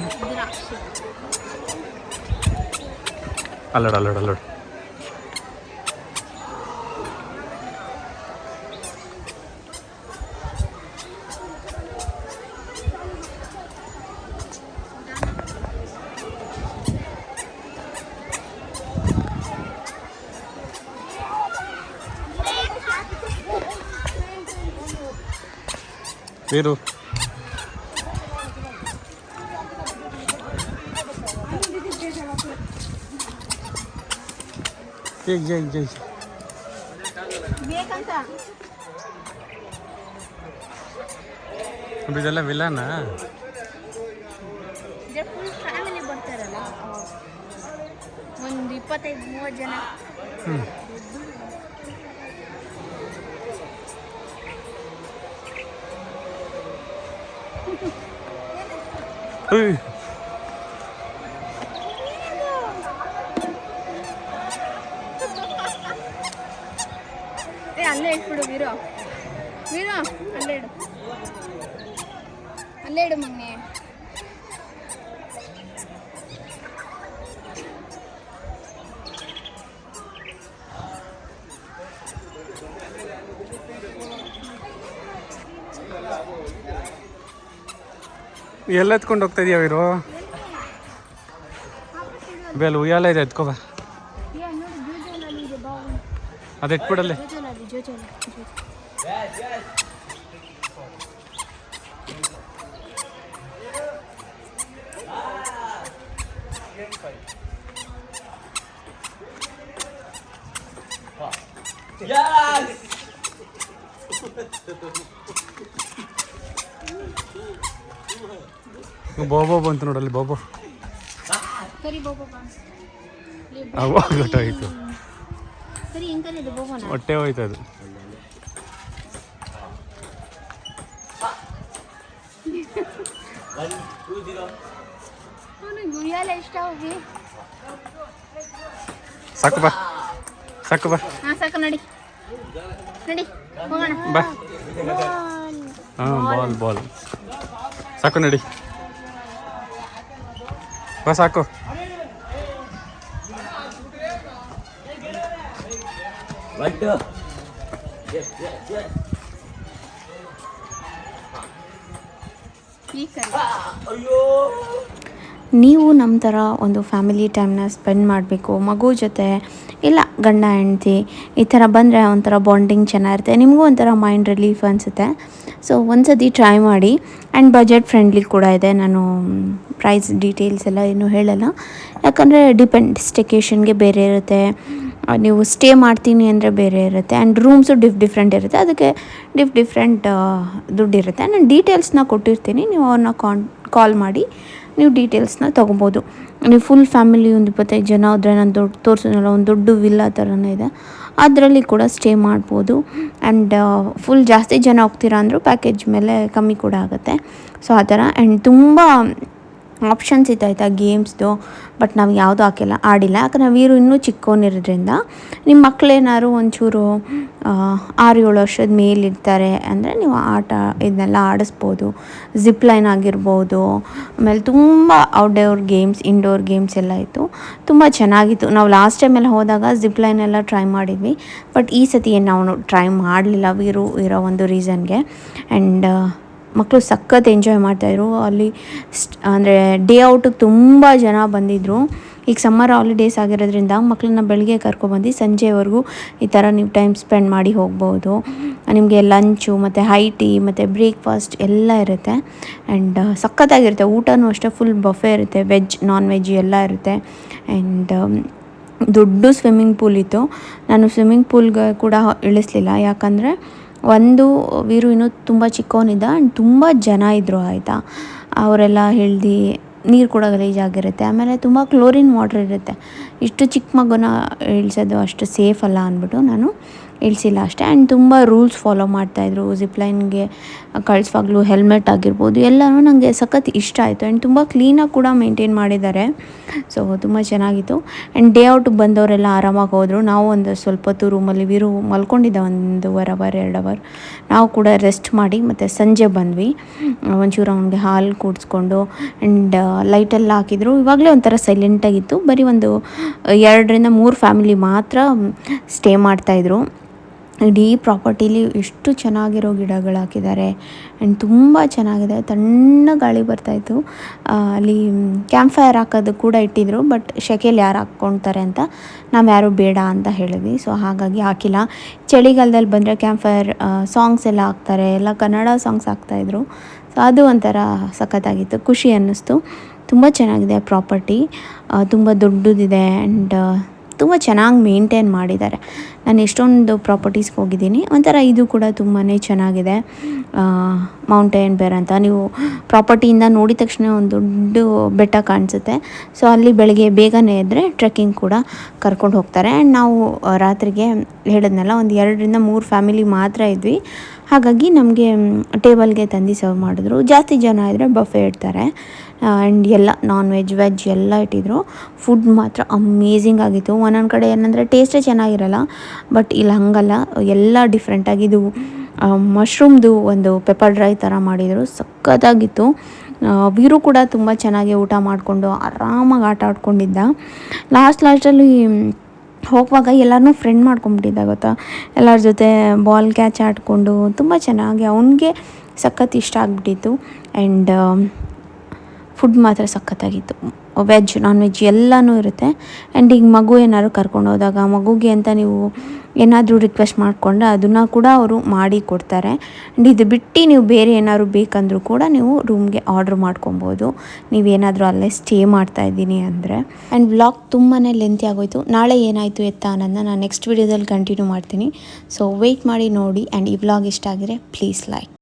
ಅಲ್ಲಡ ಅಲ್ಲಡ ಅಲ್ಲಡ. ವೀರು. ಜೈ ಜೈ ಬೇಕಂತ. ಇದೆಲ್ಲ ವಿಲನ ಫ್ಯಾಮಿಲಿ ಬರ್ತಾರಲ್ಲ ಒಂದು ಇಪ್ಪತ್ತೈದು ಮೂವತ್ತು ಜನ. ಹ್ಞೂ ಏ ಅಲ್ಲೇ ಇಟ್ಬಿಡು ವೀರು. ವೀರು ಅಲ್ಲೇ ಇಡು. ಅಲ್ಲೇ ಇಡು ಮೊನ್ನೆ ಎಲ್ಲ ಎತ್ಕೊಂಡು ಹೋಗ್ತಾ ಇದೀಯ ವೀರು? ಬೇಲ್ ಉಯ್ಯಾಲ ಇದೆ ಎತ್ಕೋಬ ಅದು ಯಾ ನೋಡಿ ಜೋಜೋಲಲ್ಲಿ ಇದೆ ಬಾವು ಅದು ಎಟ್ಬಿಡಲ್ಲೇ ಜೋಜೋಲಲ್ಲಿ ಜೋಜೋಲ ಬೋಬೋ ಬಂತು ನೋಡಲ್ಲಿ ಬೋಬೋ ಸರಿ ಬೋಬೋ ಬಾ ಅವಾಗ ಹೊಟ್ಟೆ ಹೋಯ್ತು ಅದು ಅವನಿಗೆ ಗುಯ್ಯಾಲ ಇಷ್ಟ ಹೋಗಿ. ಸಾಕು ಬಾ. ಸಾಕು ಬಾ. ಸಾಕು ನಡಿ. ನಡಿ ಹೋಗೋಣ. ಬಾ. ಹಾಂ ಬಾಲ್ ಬಾಲ್. ಸಾಕು ನಡಿ. ಬಾ ಸಾಕು. ಈಗ ಅಯ್ಯೋ. ನೀವು ನಮ್ಮ ಥರ ಒಂದು ಫ್ಯಾಮಿಲಿ ಟೈಮ್ನ ಸ್ಪೆಂಡ್ ಮಾಡಬೇಕು ಮಗು ಜೊತೆ ಇಲ್ಲ ಗಂಡ ಹೆಂಡ್ತಿ ಈ ಥರ ಬಂದರೆ ಒಂಥರ ಬಾಂಡಿಂಗ್ ಚೆನ್ನಾಗಿರುತ್ತೆ ನಿಮಗೂ ಒಂಥರ ಮೈಂಡ್ ರಿಲೀಫ್ ಅನಿಸುತ್ತೆ. ಸೊ ಒಂದ್ಸತಿ ಟ್ರೈ ಮಾಡಿ ಆ್ಯಂಡ್ ಬಜೆಟ್ ಫ್ರೆಂಡ್ಲಿ ಕೂಡ ಇದೆ ನಾನು ಪ್ರೈಸ್ ಡೀಟೇಲ್ಸ್ ಎಲ್ಲ ಏನೂ ಹೇಳಲ್ಲ. ಯಾಕಂದರೆ ಡಿಪೆಂಡ್ ಸ್ಟೆಕೇಷನ್ಗೆ ಬೇರೆ ಇರುತ್ತೆ ನೀವು ಸ್ಟೇ ಮಾಡ್ತೀನಿ ಅಂದರೆ ಬೇರೆ ಇರುತ್ತೆ. ಆ್ಯಂಡ್ ರೂಮ್ಸು ಡಿಫ್ ಡಿಫ್ರೆಂಟ್ ಇರುತ್ತೆ. ಅದಕ್ಕೆ ಡಿಫ್ ಡಿಫ್ರೆಂಟ್ ದುಡ್ಡು ಇರುತ್ತೆ. ನಾನು ಡೀಟೇಲ್ಸ್ನ ಕೊಟ್ಟಿರ್ತೀನಿ. ನೀವು ಅವ್ರನ್ನ ಕಾನ್ ಕಾಲ್ ಮಾಡಿ ನೀವು ಡೀಟೇಲ್ಸ್ನ ತೊಗೊಬೋದು. ನೀವು ಫುಲ್ ಫ್ಯಾಮಿಲಿ ಒಂದು ಇಪ್ಪತ್ತೈದು ಜನ ಆದರೆ ನಾನು ದೊಡ್ಡ ತೋರಿಸಿದ್ನಲ್ಲ ಒಂದು ದೊಡ್ಡ ವಿಲ್ಲಾ ಥರನೇ ಇದೆ. ಅದರಲ್ಲಿ ಕೂಡ ಸ್ಟೇ ಮಾಡ್ಬೋದು. ಆ್ಯಂಡ್ ಫುಲ್ ಜಾಸ್ತಿ ಜನ ಹೋಗ್ತೀರಾ ಅಂದರೂ ಪ್ಯಾಕೇಜ್ ಮೇಲೆ ಕಮ್ಮಿ ಕೂಡ ಆಗುತ್ತೆ. ಸೊ ಆ ಥರ. ಆ್ಯಂಡ್ ತುಂಬ ಆಪ್ಷನ್ಸ್ ಇತ್ತು ಆಯಿತಾ ಗೇಮ್ಸ್ದು ಬಟ್ ನಾವು ಯಾವುದು ಹಾಕಿಲ್ಲ, ಆಡಿಲ್ಲ. ಯಾಕಂದರೆ ವೀರು ಇನ್ನೂ ಚಿಕ್ಕವನಿರೋದ್ರಿಂದ ನಿಮ್ಮ ಮಕ್ಕಳೇನಾದ್ರು ಒಂಚೂರು ಆರು ಏಳು ವರ್ಷದ ಮೇಲಿರ್ತಾರೆ ಅಂದರೆ ನೀವು ಆಟ ಇದನ್ನೆಲ್ಲ ಆಡಿಸ್ಬೋದು ಜಿಪ್ ಲೈನ್ ಆಗಿರ್ಬೋದು, ಆಮೇಲೆ ತುಂಬ ಔಟ್ಡೋರ್ ಗೇಮ್ಸ್ ಇಂಡೋರ್ ಗೇಮ್ಸ್ ಎಲ್ಲ ಇತ್ತು. ತುಂಬ ಚೆನ್ನಾಗಿತ್ತು. ನಾವು ಲಾಸ್ಟ್ ಟೈಮೆಲ್ಲ ಹೋದಾಗ ಜಿಪ್ ಲೈನ್ ಎಲ್ಲ ಟ್ರೈ ಮಾಡಿದ್ವಿ ಬಟ್ ಈ ಸತಿ ಏನು ನಾವು ಟ್ರೈ ಮಾಡಲಿಲ್ಲ ವೀರು ಇರೋ ಒಂದು ರೀಸನ್ಗೆ ಆ್ಯಂಡ್ ಮಕ್ಕಳು ಸಖತ್ ಎಂಜಾಯ್ ಮಾಡ್ತಾಯಿದ್ರು ಅಲ್ಲಿ ಅಂದರೆ ಡೇ ಔಟಿಗೆ ತುಂಬ ಜನ ಬಂದಿದ್ದರು ಈಗ ಸಮ್ಮರ್ ಹಾಲಿಡೇಸ್ ಆಗಿರೋದ್ರಿಂದ ಮಕ್ಕಳನ್ನ ಬೆಳಗ್ಗೆ ಕರ್ಕೊಬಂದು ಸಂಜೆವರೆಗೂ ಈ ಥರ ನೀವು ಟೈಮ್ ಸ್ಪೆಂಡ್ ಮಾಡಿ ಹೋಗ್ಬೋದು. ನಿಮಗೆ ಲಂಚು ಮತ್ತು ಹೈ ಟೀ ಮತ್ತು ಬ್ರೇಕ್ಫಾಸ್ಟ್ ಎಲ್ಲ ಇರುತ್ತೆ. ಆ್ಯಂಡ್ ಸಖತ್ತಾಗಿರುತ್ತೆ. ಊಟನೂ ಅಷ್ಟೇ ಫುಲ್ ಬಫೆ ಇರುತ್ತೆ. ವೆಜ್ ನಾನ್ ವೆಜ್ ಎಲ್ಲ ಇರುತ್ತೆ. ಆ್ಯಂಡ್ ದೊಡ್ಡ ಸ್ವಿಮ್ಮಿಂಗ್ ಪೂಲ್ ಇತ್ತು. ನಾನು ಸ್ವಿಮ್ಮಿಂಗ್ ಪೂಲ್ಗೆ ಕೂಡ ಇಳಿಸ್ಲಿಲ್ಲ. ಯಾಕಂದರೆ ಒಂದು ವೀರು ಇನ್ನೂ ತುಂಬ ಚಿಕ್ಕವನಿದ್ದ ಆ್ಯಂಡ್ ತುಂಬ ಜನ ಇದ್ದರು ಆಯಿತಾ? ಅವರೆಲ್ಲ ಹೇಳ್ದು, ನೀರು ಕೂಡ ಗಲೀಜಾಗಿರುತ್ತೆ ಆಮೇಲೆ ತುಂಬ ಕ್ಲೋರಿನ್ ವಾಟ್ರ್ ಇರುತ್ತೆ. ಇಷ್ಟು ಚಿಕ್ಕ ಮಗುನ ಇಳಿಸೋದು ಅಷ್ಟು ಸೇಫ್ ಅಲ್ಲ ಅಂದ್ಬಿಟ್ಟು ನಾನು ಇಳಿಸಿಲ್ಲ ಅಷ್ಟೇ. ಆ್ಯಂಡ್ ತುಂಬ ರೂಲ್ಸ್ ಫಾಲೋ ಮಾಡ್ತಾಯಿದ್ರು ಜಿಪ್ಲೈನ್ಗೆ ಕಳಿಸುವಾಗಲೂ ಹೆಲ್ಮೆಟ್ ಆಗಿರ್ಬೋದು, ಎಲ್ಲನೂ ನನಗೆ ಸಖತ್ ಇಷ್ಟ ಆಯಿತು. ಆ್ಯಂಡ್ ತುಂಬ ಕ್ಲೀನಾಗಿ ಕೂಡ ಮೇಂಟೈನ್ ಮಾಡಿದ್ದಾರೆ. ಸೊ ತುಂಬ ಚೆನ್ನಾಗಿತ್ತು. ಆ್ಯಂಡ್ ಡೇ ಔಟ್ ಬಂದವರೆಲ್ಲ ಆರಾಮಾಗಿ ಹೋದರು. ನಾವು ಒಂದು ಸ್ವಲ್ಪ ಹೊತ್ತು ರೂಮಲ್ಲಿ ವಿರು, ಮಲ್ಕೊಂಡಿದ್ದೆ ಒಂದು ವರ್ ಅವರ್ ಎರಡು ಅವರ್ ನಾವು ಕೂಡ ರೆಸ್ಟ್ ಮಾಡಿ ಮತ್ತು ಸಂಜೆ ಬಂದ್ವಿ. ಒಂಚೂರು ಅವನಿಗೆ ಹಾಲು ಕೂಡಿಸ್ಕೊಂಡು ಆ್ಯಂಡ್ ಲೈಟೆಲ್ಲ ಹಾಕಿದ್ರು. ಇವಾಗಲೇ ಒಂಥರ ಸೈಲೆಂಟಾಗಿತ್ತು ಬರೀ ಒಂದು ಎರಡರಿಂದ ಮೂರು ಫ್ಯಾಮಿಲಿ ಮಾತ್ರ ಸ್ಟೇ ಮಾಡ್ತಾಯಿದ್ರು ಇಡೀ ಪ್ರಾಪರ್ಟಿಲಿ ಎಷ್ಟು ಚೆನ್ನಾಗಿರೋ ಗಿಡಗಳು ಹಾಕಿದ್ದಾರೆ. ಆ್ಯಂಡ್ ತುಂಬ ಚೆನ್ನಾಗಿದೆ. ತಣ್ಣ ಗಾಳಿ ಬರ್ತಾಯಿತ್ತು ಅಲ್ಲಿ ಕ್ಯಾಂಪ್ ಫೈರ್ ಹಾಕೋದು ಕೂಡ ಇಟ್ಟಿದ್ರು ಬಟ್ ಶೆಕೆಯಲ್ಲಿ ಯಾರು ಹಾಕ್ಕೊಳ್ತಾರೆ ಅಂತ ನಾವು ಯಾರು ಬೇಡ ಅಂತ ಹೇಳಿದ್ವಿ. ಸೊ ಹಾಗಾಗಿ ಹಾಕಿಲ್ಲ. ಚಳಿಗಾಲದಲ್ಲಿ ಬಂದರೆ ಕ್ಯಾಂಪ್ ಫೈರ್ ಸಾಂಗ್ಸ್ ಎಲ್ಲ ಹಾಕ್ತಾರೆ. ಎಲ್ಲ ಕನ್ನಡ ಸಾಂಗ್ಸ್ ಹಾಕ್ತಾಯಿದ್ರು ಸೊ ಅದು ಒಂಥರ ಸಖತ್ತಾಗಿತ್ತು. ಖುಷಿ ಅನ್ನಿಸ್ತು. ತುಂಬ ಚೆನ್ನಾಗಿದೆ ಪ್ರಾಪರ್ಟಿ ತುಂಬ ದೊಡ್ಡದಿದೆ. ಆ್ಯಂಡ್ ತುಂಬ ಚೆನ್ನಾಗಿ ಮೇಂಟೈನ್ ಮಾಡಿದ್ದಾರೆ. ನಾನು ಎಷ್ಟೊಂದು ಪ್ರಾಪರ್ಟೀಸ್ಗೆ ಹೋಗಿದ್ದೀನಿ. ಒಂಥರ ಇದು ಕೂಡ ತುಂಬಾ ಚೆನ್ನಾಗಿದೆ. ಮೌಂಟೇನ್ ಬೇರ್ ಅಂತ. ನೀವು ಪ್ರಾಪರ್ಟಿಯಿಂದ ನೋಡಿದ ತಕ್ಷಣ ಒಂದು ದೊಡ್ಡ ಬೆಟ್ಟ ಕಾಣಿಸುತ್ತೆ. ಸೊ ಅಲ್ಲಿ ಬೆಳಗ್ಗೆ ಬೇಗನೆ ಇದ್ದರೆ ಟ್ರೆಕ್ಕಿಂಗ್ ಕೂಡ ಕರ್ಕೊಂಡು ಹೋಗ್ತಾರೆ. ಆ್ಯಂಡ್ ನಾವು ರಾತ್ರಿಗೆ ಹೇಳಿದ್ನಲ್ಲ, ಒಂದು ಎರಡರಿಂದ ಮೂರು ಫ್ಯಾಮಿಲಿ ಮಾತ್ರ ಇದ್ವಿ. ಹಾಗಾಗಿ ನಮಗೆ ಟೇಬಲ್ಗೆ ತಂದು ಸರ್ವ್ ಮಾಡಿದ್ರು. ಜಾಸ್ತಿ ಜನ ಇದ್ದರೆ ಬಫೆ ಇಡ್ತಾರೆ. ಆ್ಯಂಡ್ ಎಲ್ಲ ನಾನ್ ವೆಜ್ ವೆಜ್ ಎಲ್ಲ ಇಟ್ಟಿದ್ರು. ಫುಡ್ ಮಾತ್ರ ಅಮೇಝಿಂಗ್ ಆಗಿತ್ತು. ಒಂದೊಂದು ಕಡೆ ಏನಂದರೆ ಟೇಸ್ಟೇ ಚೆನ್ನಾಗಿರಲ್ಲ. ಬಟ್ ಇಲ್ಲಿ, ಹಂಗಲ್ಲ. ಎಲ್ಲ ಡಿಫ್ರೆಂಟಾಗಿದ್ದು ಮಶ್ರೂಮ್ದು ಒಂದು ಪೆಪ್ಪರ್ ಡ್ರೈ ಥರ ಮಾಡಿದರು. ಸಖತ್ತಾಗಿತ್ತು. ವೀರು ಕೂಡ ತುಂಬ ಚೆನ್ನಾಗಿ ಊಟ ಮಾಡಿಕೊಂಡು ಆರಾಮಾಗಿ ಆಟ ಆಡ್ಕೊಂಡಿದ್ದ. ಲಾಸ್ಟ್ ಲಾಸ್ಟಲ್ಲಿ ಹೋಗುವಾಗ ಎಲ್ಲರನ್ನೂ ಫ್ರೆಂಡ್ ಮಾಡ್ಕೊಂಬಿಟ್ಟಿದ್ದ ಗೊತ್ತಾ? ಎಲ್ಲರ ಜೊತೆ ಬಾಲ್ ಕ್ಯಾಚ್ ಆಡಿಕೊಂಡು ತುಂಬ ಚೆನ್ನಾಗಿ ಅವನಿಗೆ ಸಖತ್ ಇಷ್ಟ ಆಗಿಬಿಟ್ಟಿತ್ತು. ಆ್ಯಂಡ್ ಫುಡ್ ಮಾತ್ರ ಸಖತ್ತಾಗಿತ್ತು. ವೆಜ್ ನಾನ್ ವೆಜ್ ಎಲ್ಲನೂ ಇರುತ್ತೆ. ಆ್ಯಂಡ್ ಈಗ ಮಗು ಏನಾದ್ರು ಕರ್ಕೊಂಡು ಹೋದಾಗ, ಮಗುಗೆ ಅಂತ ನೀವು ಏನಾದರೂ ರಿಕ್ವೆಸ್ಟ್ ಮಾಡಿಕೊಂಡ್ರೆ ಅದನ್ನು ಕೂಡ ಅವರು ಮಾಡಿ ಕೊಡ್ತಾರೆ. ಆ್ಯಂಡ್ ಇದು ಬಿಟ್ಟು ನೀವು ಬೇರೆ ಏನಾದ್ರು ಬೇಕಂದರೂ ಕೂಡ ನೀವು ರೂಮ್ಗೆ ಆರ್ಡ್ರ್ ಮಾಡ್ಕೊಬೋದು. ನೀವೇನಾದರೂ ಅಲ್ಲೇ ಸ್ಟೇ ಮಾಡ್ತಾ ಇದ್ದೀನಿ ಅಂದರೆ. ಆ್ಯಂಡ್ ಬ್ಲಾಗ್ ತುಂಬಾ ಲೆಂತಿ ಆಗೋಯಿತು. ನಾಳೆ ಏನಾಯಿತು ಎತ್ತ ಅನ್ನೋದನ್ನ ನಾನು ನೆಕ್ಸ್ಟ್ ವೀಡಿಯೋದಲ್ಲಿ ಕಂಟಿನ್ಯೂ ಮಾಡ್ತೀನಿ. ಸೊ ವೆಯ್ಟ್ ಮಾಡಿ ನೋಡಿ. ಆ್ಯಂಡ್ ಈ ಬ್ಲಾಗ್ ಇಷ್ಟ ಆಗಿದ್ರೆ ಪ್ಲೀಸ್ ಲೈಕ್